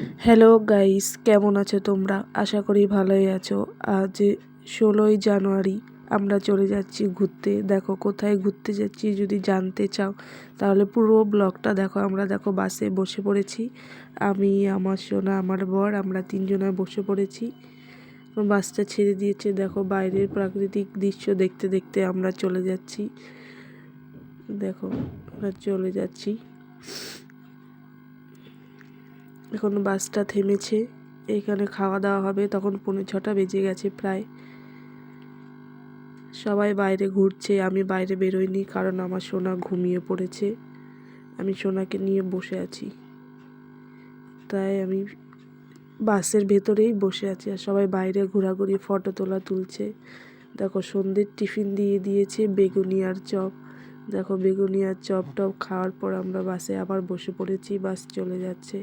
Hello guys কেমন আছো তোমরা? আশা করি ভালোই আছো। আজ ষোলোই জানুয়ারি, আমরা চলে যাচ্ছি ঘুরতে। দেখো, কোথায় ঘুরতে যাচ্ছি যদি জানতে চাও, তাহলে পুরো ব্লগটা দেখো। আমরা দেখো বাসে বসে পড়েছি। আমি, আমার সোনা, আমার বর, আমরা তিনজনে বসে পড়েছি। বাসটা ছেড়ে দিয়েছে। দেখো, বাইরের প্রাকৃতিক দৃশ্য দেখতে দেখতে আমরা চলে যাচ্ছি। দেখো, আমরা চলে যাচ্ছি। এখন বাসটা থেমেছে, এখানে খাওয়া দাওয়া হবে, তখন পৌনে ছটা বেজে গেছে প্রায়। সবাই বাইরে ঘুরছে, আমি বাইরে বেরোইনি কারণ আমার সোনা ঘুমিয়ে পড়েছে। আমি সোনাকে নিয়ে বসে আছি। তাই আমি বাসের ভেতরেই বসে আছি আর সবাই বাইরে ঘোরাঘুরি, ফটো তোলা তুলছে। দেখো, সন্ধ্যের টিফিন দিয়ে দিয়েছে বেগুনিয়ার চপ। দেখো বেগুনিয়ার চপ টপ খাওয়ার পর আমরা বাসে আবার বসে পড়েছি, বাস চলে যাচ্ছে।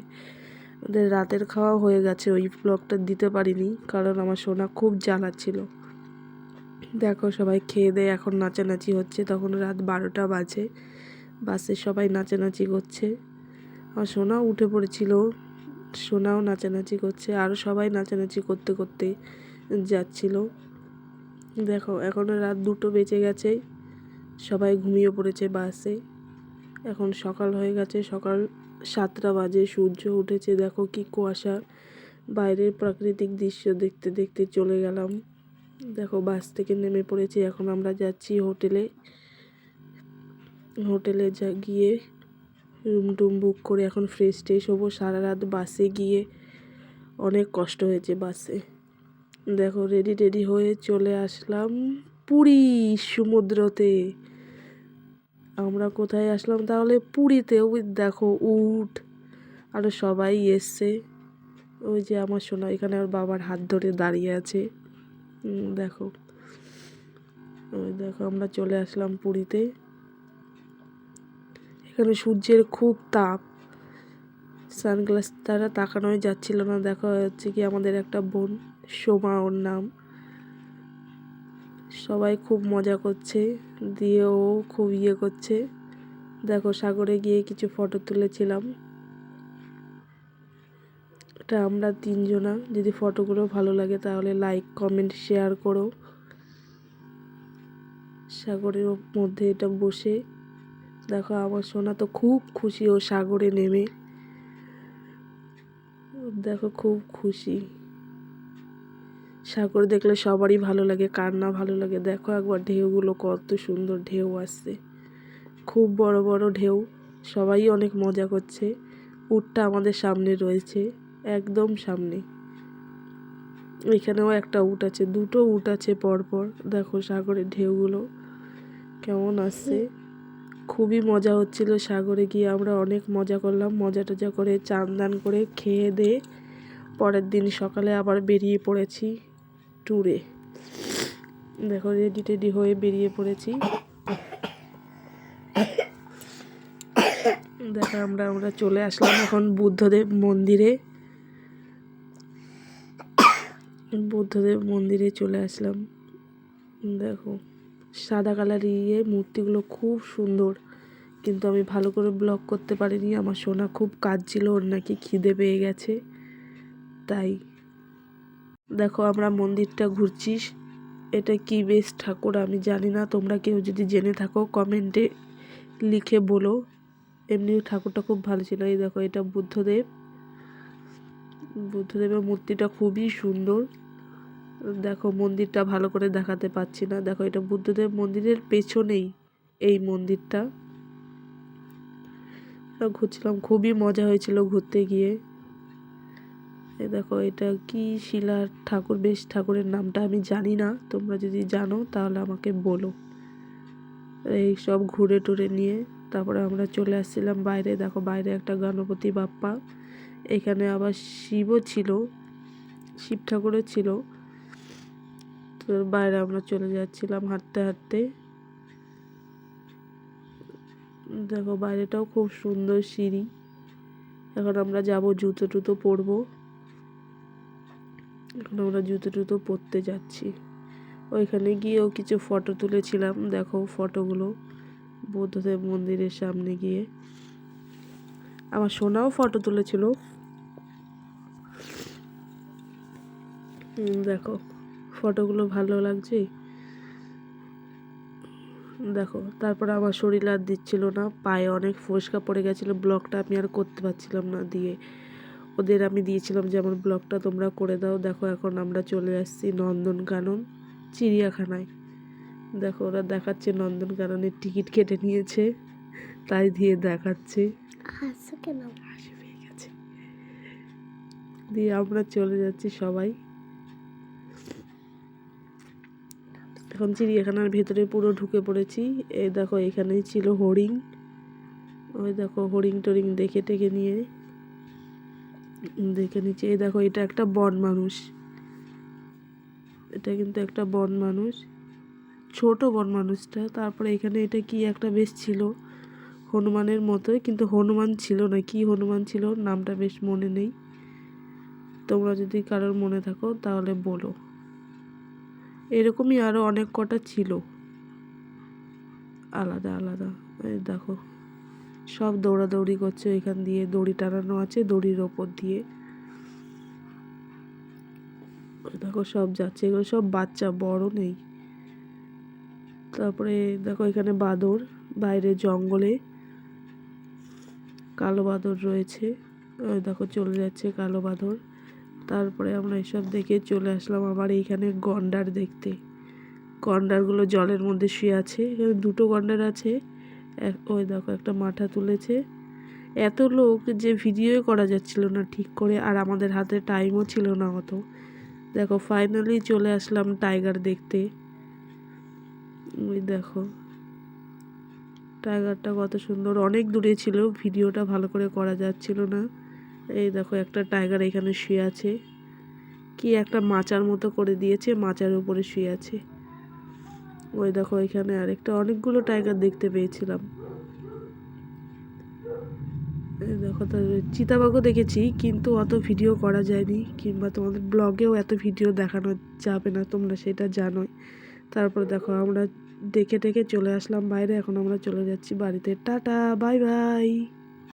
ওদের রাতের খাওয়া হয়ে গেছে, ওই ব্লগটা দিতে পারিনি কারণ আমার সোনা খুব জ্বালাচ্ছিল। দেখো সবাই খেয়ে দেয়ে এখন নাচানাচি হচ্ছে, তখন রাত বারোটা বাজে, বাসে সবাই নাচানাচি করছে। আমার সোনাও উঠে পড়েছিল, সোনাও নাচানাচি করছে আরও সবাই নাচানাচি করতে করতে যাচ্ছিল। দেখো এখনও রাত দুটো বেজে গেছে, সবাই ঘুমিয়ে পড়েছে বাসে। এখন সকাল হয়ে গেছে, সকাল সাতটা বাজে, সূর্য উঠেছে, দেখো কি কুয়াশা। বাইরের প্রাকৃতিক দৃশ্য দেখতে দেখতে চলে গেলাম। দেখো বাস থেকে নেমে পড়েছি, এখন আমরা যাচ্ছি হোটেলে। হোটেলে যা, গিয়ে রুম টুম বুক করে এখন ফ্রেশ ট্রেশ হব। সারা রাত বাসে গিয়ে অনেক কষ্ট হয়েছে বাসে। দেখো রেডি টেডি হয়ে চলে আসলাম পুরী সমুদ্রতে। আমরা কোথায় আসলাম? তাহলে পুরীতে ওই দেখো উট আরও সবাই এসছে। ওই যে আমার সোনা, এখানে ওর বাবার হাত ধরে দাঁড়িয়ে আছে। দেখো। ওই দেখো, আমরা চলে আসলাম পুরীতে। এখানে সূর্যের খুব তাপ। সানগ্লাস তারা তাকানোই যাচ্ছিল না। দেখা হচ্ছে কি আমাদের একটা বোন, সোমা ওর নাম। সবাই খুব মজা করছে দিয়ে ও খুব ইয়ে করছে। দেখো, সাগরে গিয়ে কিছু ফটো তুলেছিলাম। এটা আমরা তিনজনা, যদি ফটোগুলো ভালো লাগে তাহলে লাইক কমেন্ট শেয়ার করো। সাগরের মধ্যে এটা বসে। দেখো, আমার সোনা তো খুব খুশি ও সাগরে নেমে। দেখো, খুব খুশি। সাগর দেখলে সবারই ভালো লাগে, কার না ভালো লাগে? দেখো একবার ঢেউগুলো কত সুন্দর ঢেউ আসছে। খুব বড় বড় ঢেউ, সবাই অনেক মজা করছে। উটটা আমাদের সামনে রয়েছে, একদম সামনে। এখানেও একটা উট আছে, দুটো উট আছে পরপর। দেখো সাগরের ঢেউগুলো কেমন আসছে। খুবই মজা হচ্ছিল সাগরে গিয়ে, আমরা অনেক মজা করলাম, মজা টজা করে চান দান করে খেয়ে দিয়ে পরের দিন সকালে আবার বেরিয়ে পড়েছি। ট্যুরে দেখো রেডি টেডি হয়ে বেরিয়ে পড়েছি। দেখো, আমরা আমরা চলে আসলাম এখন বুদ্ধদেব মন্দিরে। বুদ্ধদেব মন্দিরে চলে আসলাম। দেখো, সাদা কালার ইয়ে মূর্তিগুলো খুব সুন্দর। কিন্তু আমি ভালো করে ব্লগ করতে পারিনি। আমার সোনা খুব কাজ ছিল ওর নাকি খিদে পেয়ে গেছে। তাই দেখো আমরা মন্দিরটা ঘুরছি। এটা কি বেশ ঠাকুর, আমি জানি না। তোমরা কেউ যদি জেনে থাকো কমেন্টে লিখে বলো। এমনি ঠাকুরটা খুব ভালো ছিল। এই দেখো, এটা বুদ্ধদেব। বুদ্ধদেবের মূর্তিটা খুবই সুন্দর। দেখো, মন্দিরটা ভালো করে দেখাতে পাচ্ছি না। দেখো, এটা বুদ্ধদেব মন্দিরের পেছনেই এই মন্দিরটা। ঘুরছিলাম, খুবই মজা হয়েছিল ঘুরতে গিয়ে। এই দেখো, এটা কি শিলা ঠাকুর? বেশ ঠাকুরের নামটা আমি জানি না। তোমরা যদি জানো, তাহলে আমাকে বলো। এই সব ঘুরে টুরে নিয়ে তারপরে আমরা চলে আসছিলাম বাইরে। দেখো, বাইরে একটা গণপতি বাপ্পা। এখানে আবার শিবও ছিল, শিব ঠাকুরও ছিল। তো বাইরে আমরা চলে যাচ্ছিলাম হাঁটতে হাঁটতে। দেখো, বাইরেটাও খুব সুন্দর সিঁড়ি। এখন আমরা যাব, জুতো টুতো পরবো। এখন আমরা জুতো টুতো পরতে যাচ্ছি। ওইখানে গিয়েও কিছু ফটো তুলেছিলাম। দেখো ফটোগুলো বৌদ্ধদেব মন্দিরের সামনে গিয়ে। আমার সোনাও ফটো তুলেছিল। দেখো ফটোগুলো ভালো লাগছে। দেখো, তারপর আমার শরীর আর দিচ্ছিল না। পায়ে অনেক ফোসকা পড়ে গেছিল। ব্লগটা আমি আর করতে পারছিলাম না দিয়ে। ওদের আমি দিয়েছিলাম যে আমার ব্লগটা তোমরা করে দাও। দেখো এখন আমরা চলে আসছি নন্দনকানন চিড়িয়াখানায়। দেখো ওরা দেখাচ্ছে নন্দনকাননের টিকিট কেটে নিয়েছে তাই দিয়ে দেখাচ্ছে। হাসো কেন? হাসি পেয়ে গেছে। দিয়ে আমরা চলে যাচ্ছি সবাই। এখন চিড়িয়াখানার ভেতরে পুরো ঢুকে পড়েছি। এই দেখো এখানেই ছিল হরিণ। ওই দেখো হরিণ টরিং দেখে টেকে নিয়ে দেখে নিচ্ছে। এই দেখো, এটা একটা বন মানুষ। এটা কিন্তু একটা বন মানুষ। ছোট বন মানুষটা। তারপরে এখানে এটা কি একটা বেশ ছিল, হনুমানের মতোই। কিন্তু হনুমান ছিল না। কি হনুমান ছিল? নামটা বেশ মনে নেই। তোমরা যদি কারোর মনে থাকো, তাহলে বলো। এরকমই আরও অনেক কটা ছিল। আলাদা আলাদা। দেখো। সব দৌড়াদৌড়ি করছে এখান দিয়ে, দড়ি টানানো আছে দড়ির ওপর দিয়ে। দেখো সব যাচ্ছে, এগুলো সব বাচ্চা, বড় নেই। তারপরে দেখো এখানে বাদর, বাইরে জঙ্গলে কালো বাদর রয়েছে। দেখো চলে যাচ্ছে কালো বাদর। তারপরে আমরা এসব দেখে চলে আসলাম আবার এইখানে গন্ডার দেখতে। গন্ডারগুলো জলের মধ্যে শুয়ে আছে, এখানে দুটো গন্ডার আছে। ওই দেখো একটা মাথা তুলেছে। এত লোক যে ভিডিওই করা যাচ্ছিল না ঠিক করে, আর আমাদের হাতে টাইমও ছিল না অত। দেখো ফাইনালি চলে আসলাম টাইগার দেখতে। ওই দেখো টাইগারটা কত সুন্দর। অনেক দূরে ছিল ভিডিওটা ভালো করে করা যাচ্ছিল না। এই দেখো, একটা টাইগার এখানে শুয়ে আছে। কি একটা মাচার মতো করে দিয়েছে, মাচার উপরে শুয়ে আছে। ওই দেখো, এখানে আরেকটা, অনেকগুলো টাইগার দেখতে পেয়েছিলাম। দেখো চিতাবাঘও দেখেছি, কিন্তু অত ভিডিও করা যায়নি, কিংবা তোমাদের ব্লগেও এত ভিডিও দেখানো যাবে না, তোমরা সেটা জানোই। তারপর দেখো, আমরা দেখে টেকে চলে আসলাম বাইরে, এখন আমরা চলে যাচ্ছি বাড়িতে। Tata bye bye